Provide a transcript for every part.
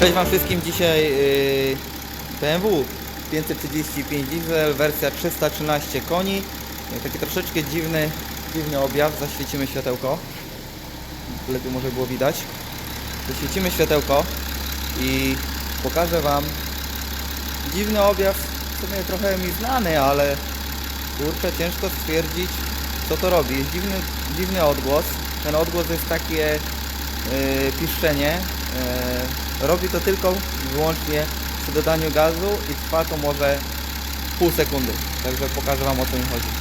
Cześć Wam wszystkim, dzisiaj BMW 535 diesel, wersja 313 koni. Yy, Taki troszeczkę dziwny, dziwny objaw, zaświecimy światełko. Lepiej może było widać. Zaświecimy światełko i pokażę Wam dziwny objaw, w sumie trochę mi znany, ale kurczę, ciężko stwierdzić co to robi. Jest dziwny, dziwny odgłos. Ten odgłos jest takie yy, piszczenie. Yy, robi to tylko i wyłącznie przy dodaniu gazu i trwa to może pół sekundy. Także pokażę Wam o co mi chodzi.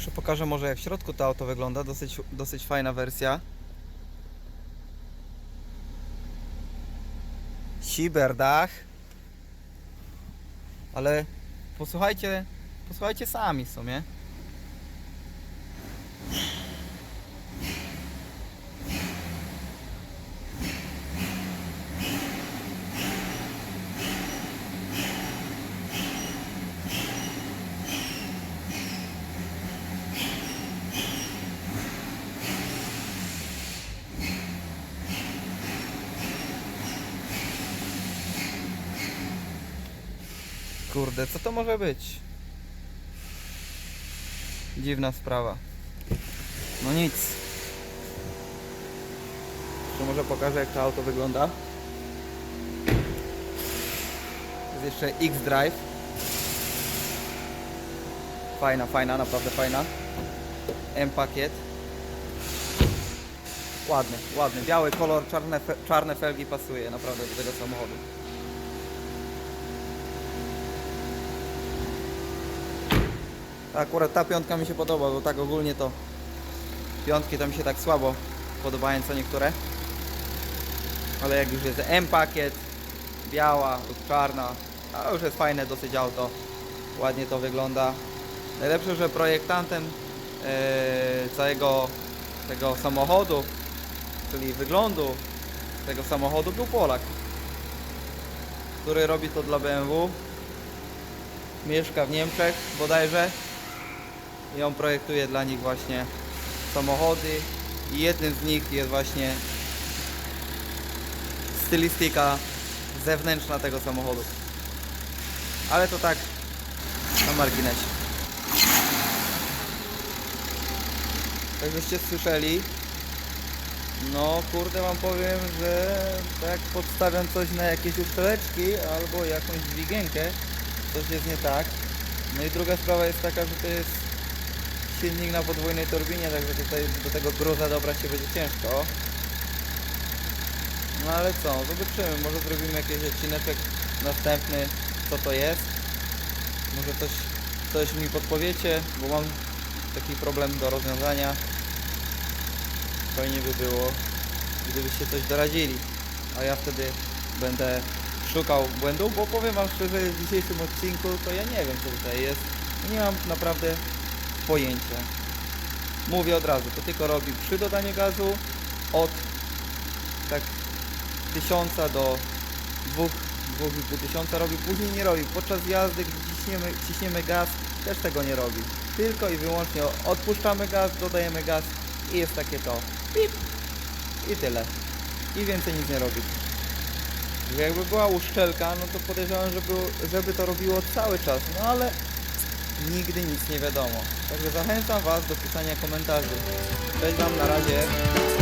Jeszcze pokażę może jak w środku to auto wygląda. Dosyć, dosyć fajna wersja. Ciberdach. Ale posłuchajcie, posłuchajcie sami w sumie. Kurde, co to może być? Dziwna sprawa. No nic. Jeszcze może pokażę jak to auto wygląda. Jest jeszcze X-Drive. Fajna, fajna, naprawdę fajna. M-pakiet. Ładny, ładny. Biały kolor, czarne, czarne felgi pasuje naprawdę do tego samochodu. Akurat ta piątka mi się podoba, bo tak ogólnie to piątki to mi się tak słabo podobają co niektóre. Ale jak już jest M-pakiet, biała lub czarna, a już jest fajne dosyć auto. Ładnie to wygląda. Najlepsze, że projektantem e, całego tego samochodu, czyli wyglądu tego samochodu był Polak, który robi to dla BMW. Mieszka w Niemczech bodajże i on projektuje dla nich właśnie samochody i jednym z nich jest właśnie stylistyka zewnętrzna tego samochodu. Ale to tak na marginesie. Jak słyszeli, no kurde wam powiem, że tak podstawiam coś na jakieś uszczeleczki albo jakąś dźwigienkę, coś jest nie tak. No i druga sprawa jest taka, że to jest silnik na podwójnej turbinie, także tutaj do tego gruza dobrać się będzie ciężko. No ale co, zobaczymy, może zrobimy jakiś odcineczek następny, co to jest. Może coś, coś mi podpowiecie, bo mam taki problem do rozwiązania. Fajnie by było, gdybyście coś doradzili, a ja wtedy będę szukał błędów, bo powiem wam szczerze, w dzisiejszym odcinku to ja nie wiem co tutaj jest. Nie mam naprawdę pojęcia. Mówię od razu, to tylko robi przy dodaniu gazu od tak tysiąca do dwóch, dwóch i pół tysiąca robi, później nie robi. Podczas jazdy, gdy ciśniemy, ciśniemy gaz, też tego nie robi. Tylko i wyłącznie odpuszczamy gaz, dodajemy gaz i jest takie to. Pip! I tyle. I więcej nic nie robi. Jakby była uszczelka, no to podejrzewam, żeby, żeby to robiło cały czas, no ale nigdy nic nie wiadomo. Także zachęcam Was do pisania komentarzy. Cześć Wam, na razie.